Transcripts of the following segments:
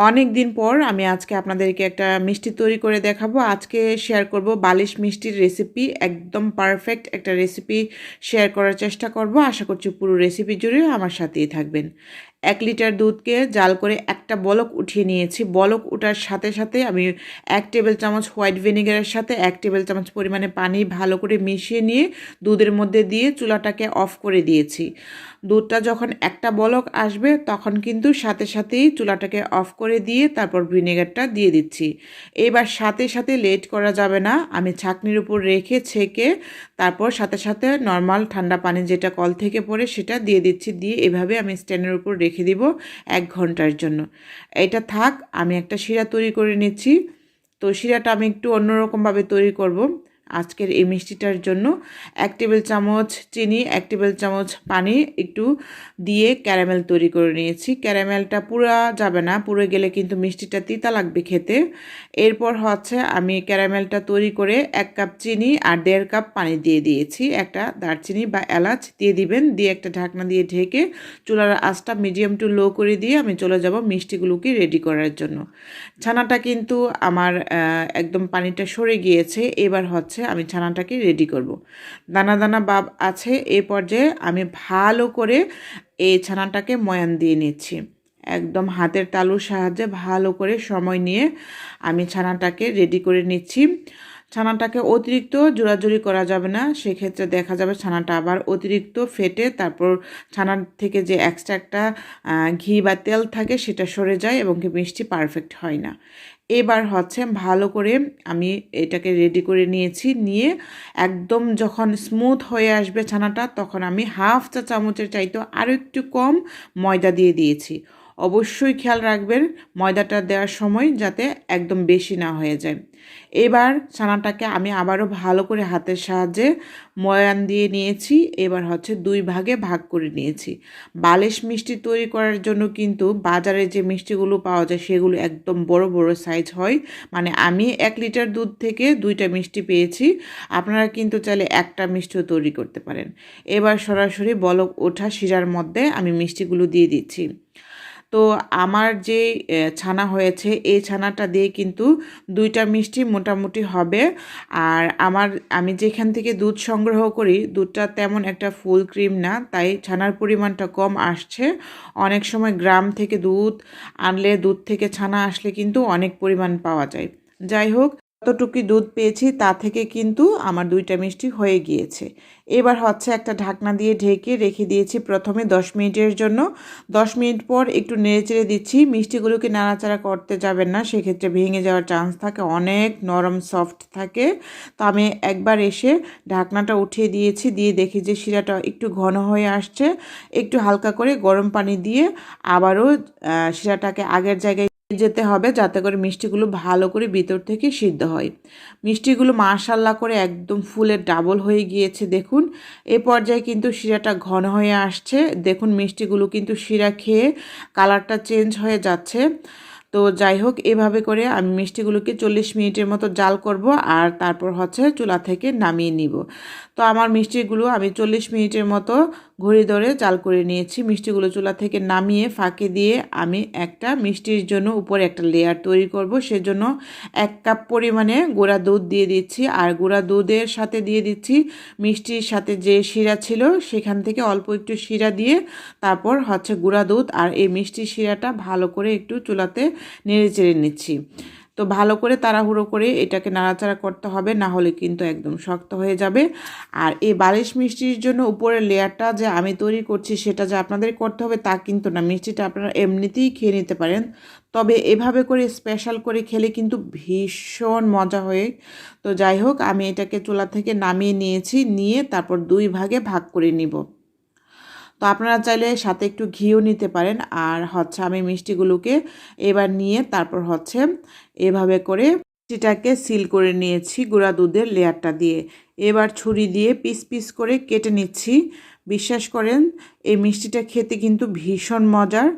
অনেক দিন পর আমি আজকে আপনাদেরকে একটা মিষ্টি তৈরি করে দেখাবো। আজকে শেয়ার করব বালিশ মিষ্টির রেসিপি একদম পারফেক্ট একটা রেসিপি শেয়ার করার চেষ্টা করব। আশা করছি পুরো রেসিপি জুড়েও আমার সাথেই থাকবেন। এক লিটার দুধকে জাল করে একটা বলক উঠিয়ে নিয়েছি। বলক ওঠার সাথে সাথে আমি এক টেবিল চামচ হোয়াইট ভিনেগারের সাথে এক টেবিল চামচ পরিমাণে পানি ভালো করে মিশিয়ে নিয়ে দুধের মধ্যে দিয়ে চুলাটাকে অফ করে দিয়েছি। দুধটা যখন একটা বলক আসবে তখন কিন্তু সাথে সাথেই চুলাটাকে অফ করে দিয়ে তারপর ভিনেগারটা দিয়ে দিচ্ছি। এবার সাথে সাথে লেট করা যাবে না। আমি ছাকনির উপর রেখে ছেঁকে তারপর সাথে সাথে নর্মাল ঠান্ডা পানি যেটা কল থেকে পড়ে সেটা দিয়ে দিচ্ছি। দিয়ে এভাবে আমি স্ট্যান্ডের উপর রেখে দিব এক ঘণ্টার জন্য। এটা থাক, আমি একটা শিরা তৈরি করে নিচ্ছি। তো শিরাটা আমি একটু অন্যরকমভাবে তৈরি করব। আজকের এই মিষ্টিটার জন্য এক টেবিল চামচ চিনি, এক টেবিল চামচ পানি একটু দিয়ে ক্যারামেল তৈরি করে নিয়েছি। ক্যারামেলটা পুরা যাবে না পুরো গেলে কিন্তু মিষ্টিটা তিতা লাগবে খেতে। এরপর হচ্ছে আমি ক্যারামেলটা তৈরি করে এক কাপ চিনি আর দেড় কাপ পানি দিয়ে দিয়েছি। একটা দারচিনি বা এলাচ দিয়ে দিবেন, দিয়ে একটা ঢাকনা দিয়ে ঢেকে চুলার আঁচটা মিডিয়াম টু লো করে দিয়ে আমি চলে যাব মিষ্টিগুলোকে রেডি করার জন্য। ছানাটা কিন্তু আমার একদম পানিটা সরে গিয়েছে। এবার হচ্ছে আমি ছানাটাকে রেডি করব। দানা দানা বাব আছে, এই পর্যায়ে আমি ভালো করে এই ছানাটাকে ময়ান দিয়ে নিচ্ছি একদম হাতের তালুর সাহায্যে ভালো করে সময় নিয়ে আমি ছানাটাকে রেডি করে নিচ্ছি ছানাটাকে অতিরিক্ত জোড়াজুড়ি করা যাবে না, সেক্ষেত্রে দেখা যাবে ছানাটা আবার অতিরিক্ত ফেটে তারপর ছানার থেকে যে এক্সট্রা একটা ঘি বা তেল থাকে সেটা সরে যায় এবং মিষ্টি পারফেক্ট হয় না। এবার হচ্ছে ভালো করে আমি এটাকে রেডি করে নিয়েছি, নিয়ে একদম যখন স্মুথ হয়ে আসবে ছানাটা, তখন আমি হাফ চা চামচের চাইতে আরও একটু কম ময়দা দিয়ে দিয়েছি। অবশ্যই খেয়াল রাখবেন ময়দাটা দেওয়ার সময় যাতে একদম বেশি না হয়ে যায়। এবার ছানাটাকে আমি আবারও ভালো করে হাতের সাহায্যে ময়ান দিয়ে নিয়েছি, এবার হচ্ছে দুই ভাগে ভাগ করে নিয়েছি। বালিশ মিষ্টি তৈরি করার জন্য কিন্তু বাজারে যে মিষ্টিগুলো পাওয়া যায় সেগুলো একদম বড় বড় সাইজ হয়। মানে আমি এক লিটার দুধ থেকে দুইটা মিষ্টি পেয়েছি, আপনারা কিন্তু চাইলে একটা মিষ্টিও তৈরি করতে পারেন। এবার সরাসরি বলক ওঠা শিরার মধ্যে আমি মিষ্টিগুলো দিয়ে দিচ্ছি। তো আমার যে ছানা হয়েছে, এই ছানাটা দিয়ে কিন্তু দুইটা মিষ্টি মোটামুটি হবে। আর আমার, আমি যেখান থেকে দুধ সংগ্রহ করি, দুধটা তেমন একটা ফুল ক্রিম না, তাই ছানার পরিমাণটা কম আসছে। অনেক সময় গ্রাম থেকে দুধ আনলে, দুধ থেকে ছানা আসলে কিন্তু অনেক পরিমাণ পাওয়া যায়। যাই হোক যতটুকু দুধ পেয়েছি তা থেকে কিন্তু আমার দুইটা মিষ্টি হয়ে গিয়েছে। এবার হচ্ছে একটা ঢাকনা দিয়ে ঢেকে রেখে দিয়েছি প্রথমে দশ মিনিটের জন্য। দশ মিনিট পর একটু নেড়েচেড়ে দিচ্ছি। মিষ্টিগুলোকে নাড়াচাড়া করতে যাবেন না, সেক্ষেত্রে ভেঙে যাওয়ার চান্স থাকে, অনেক নরম সফট থাকে। তো আমি একবার এসে ঢাকনাটা উঠিয়ে দিয়েছি, দিয়ে দেখি যে শিরাটা একটু ঘন হয়ে আসছে। একটু হালকা করে গরম পানি দিয়ে আবারও শিরাটাকে আগের জায়গায় যেতে হবে যাতে করে মিষ্টিগুলো ভালো করে ভিতর থেকে সিদ্ধ হয়। মিষ্টিগুলো মাশাল্লা করে একদম ফুলের ডাবল হয়ে গিয়েছে, দেখুন। এ পর্যায়ে কিন্তু শিরাটা ঘন হয়ে আসছে। দেখুন মিষ্টিগুলো কিন্তু শিরা খেয়ে কালারটা চেঞ্জ হয়ে যাচ্ছে। তো যাই হোক, এভাবে করে আমি মিষ্টিগুলোকে চল্লিশ মিনিটের মতো জাল করব আর তারপর হচ্ছে চুলা থেকে নামিয়ে নিব। তো আমার মিষ্টিগুলো আমি চল্লিশ মিনিটের মতো ঘড়ি ধরে চাল করে নিয়েছি। মিষ্টিগুলো চুলা থেকে নামিয়ে ফাঁকে দিয়ে আমি একটা মিষ্টির জন্য উপরে একটা লেয়ার তৈরি করব। সেজন্য এক কাপ পরিমাণে গুঁড়া দুধ দিয়ে দিচ্ছি। আর গুঁড়া দুধের সাথে দিয়ে দিচ্ছি মিষ্টির সাথে যে শিরা ছিল, সেখান থেকে অল্প একটু শিরা দিয়ে তারপর হচ্ছে গুঁড়া দুধ। আর এই মিষ্টি শিরাটা ভালো করে একটু চুলাতে নেড়ে চেড়ে নিচ্ছি। তো ভালো করে তাড়াহুড়ো করে এটাকে নাড়াচাড়া করতে হবে, না হলে কিন্তু একদম শক্ত হয়ে যাবে। আর এই বালিশ মিষ্টির জন্য উপরের লেয়ারটা যে আমি তৈরি করছি সেটা যে আপনাদের করতে হবে তা কিন্তু না, মিষ্টিটা আপনারা এমনিতেই খেয়ে নিতে পারেন। তবে এভাবে করে স্পেশাল করে খেলে কিন্তু ভীষণ মজা হয়ে। তো যাই হোক, আমি এটাকে চুলা থেকে নামিয়ে নিয়েছি, নিয়ে তারপর দুই ভাগে ভাগ করে নিব। তো আপনারা চাইলে সাথে একটু ঘিও নিতে পারেন। আর হচ্ছে আমি মিষ্টিগুলোকে এবার নিয়ে তারপর হচ্ছে এভাবে করে মিষ্টিটাকে সিল করে নিয়েছি গুঁড়া দুধের লেয়ারটা দিয়ে। এবার ছুরি দিয়ে পিস পিস করে কেটে নিচ্ছি। বিশ্বাস করেন, এই মিষ্টিটা খেতে কিন্তু ভীষণ মজার।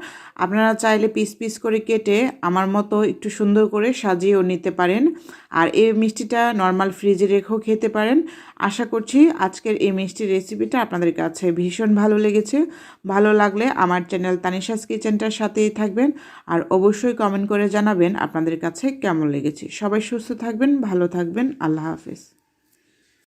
আপনারা চাইলে পিস পিস করে কেটে আমার মতো একটু সুন্দর করে সাজিয়েও নিতে পারেন। আর এই মিষ্টিটা নর্মাল ফ্রিজে রেখেও খেতে পারেন। আশা করছি আজকের এই মিষ্টির রেসিপিটা আপনাদের কাছে ভীষণ ভালো লেগেছে। ভালো লাগলে আমার চ্যানেল তানিশাস কিচেনটার সাথেই থাকবেন। আর অবশ্যই কমেন্ট করে জানাবেন আপনাদের কাছে কেমন লেগেছে। সবাই সুস্থ থাকবেন, ভালো থাকবেন। আল্লাহ হাফেজ।